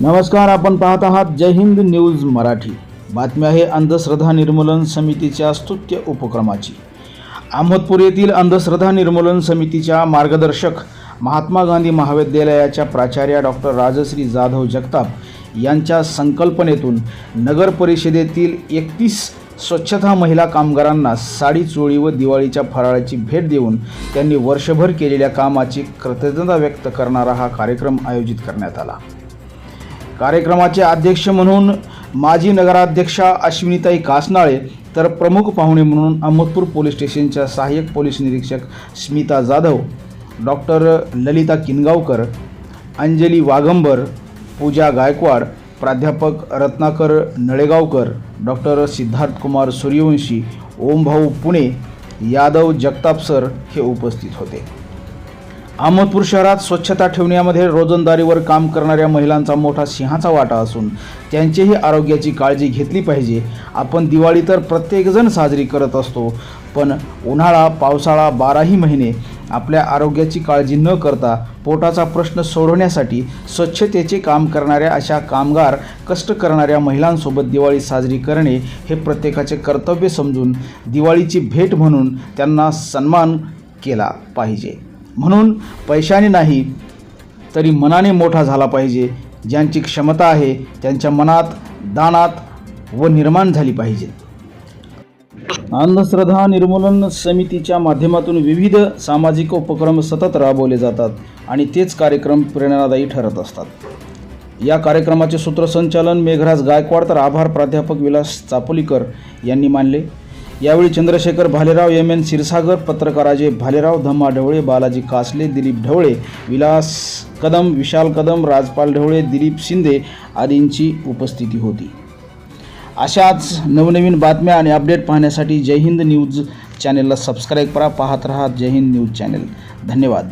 नमस्कार आपण पाहत आहात जय हिंद न्यूज मराठी. बातमी आहे अंधश्रद्धा निर्मूलन समितीच्या स्तुत्य उपक्रमाची. अहमदपूर येथील अंधश्रद्धा निर्मूलन समितीच्या मार्गदर्शक महात्मा गांधी महाविद्यालयाच्या प्राचार्या डॉक्टर राजश्री जाधव जगताप यांच्या संकल्पनेतून नगर परिषदेतील एकतीस स्वच्छता महिला कामगारांना साडी चोळी व दिवाळीच्या फराळाची भेट देऊन त्यांनी वर्षभर केलेल्या कामाची कृतज्ञता व्यक्त करणारा हा कार्यक्रम आयोजित करण्यात आला. कार्यक्रमाचे अध्यक्ष म्हणून माजी नगराध्यक्षा अश्विनीताई कासनाळे तर प्रमुख पाहुणे म्हणून अहमदपूर पोलीस स्टेशनच्या सहाय्यक पोलीस निरीक्षक स्मिता जाधव डॉक्टर ललिता किनगावकर अंजली वाघंबर पूजा गायकवाड प्राध्यापक रत्नाकर नळेगावकर डॉक्टर सिद्धार्थ कुमार सूर्यवंशी ओमभाऊ पुणे यादव जगताप सर हे उपस्थित होते. अहमदपूर शहरात स्वच्छता ठेवण्यामध्ये रोजंदारीवर काम करणाऱ्या महिलांचा मोठा सिंहाचा वाटा असून त्यांचीही आरोग्याची काळजी घेतली पाहिजे. आपण दिवाळी तर प्रत्येकजण साजरी करत असतो पण उन्हाळा पावसाळा बाराही महिने आपल्या आरोग्याची काळजी न करता पोटाचा प्रश्न सोडवण्यासाठी स्वच्छतेचे काम करणाऱ्या अशा कामगार कष्ट करणाऱ्या महिलांसोबत दिवाळी साजरी करणे हे प्रत्येकाचे कर्तव्य समजून दिवाळीची भेट म्हणून त्यांना सन्मान केला पाहिजे. म्हणून पैशाने नाही तरी मनाने मोठा झाला पाहिजे. ज्यांची क्षमता आहे त्यांच्या मनात दानात व निर्माण झाली पाहिजे. अंधश्रद्धा निर्मूलन समितीच्या माध्यमातून विविध सामाजिक उपक्रम सतत राबवले जातात आणि तेच कार्यक्रम प्रेरणादायी ठरत असतात. या कार्यक्रमाचे सूत्रसंचालन मेघराज गायकवाड तर आभार प्राध्यापक विलास चापोलीकर यांनी मानले. यावेळी चंद्रशेखर भालेराव एम एन क्षीरसागर पत्रकार अजय भालेराव धम्मा ढवळे बालाजी कासले दिलीप ढवळे विलास कदम विशाल कदम राजपाल ढवळे दिलीप शिंदे आदींची उपस्थिती होती. अशाच नवनवीन बातम्या आणि अपडेट पाहण्यासाठी जय हिंद न्यूज चॅनेलला सबस्क्राईब करा पाहत रहा जय हिंद न्यूज चॅनेल. धन्यवाद.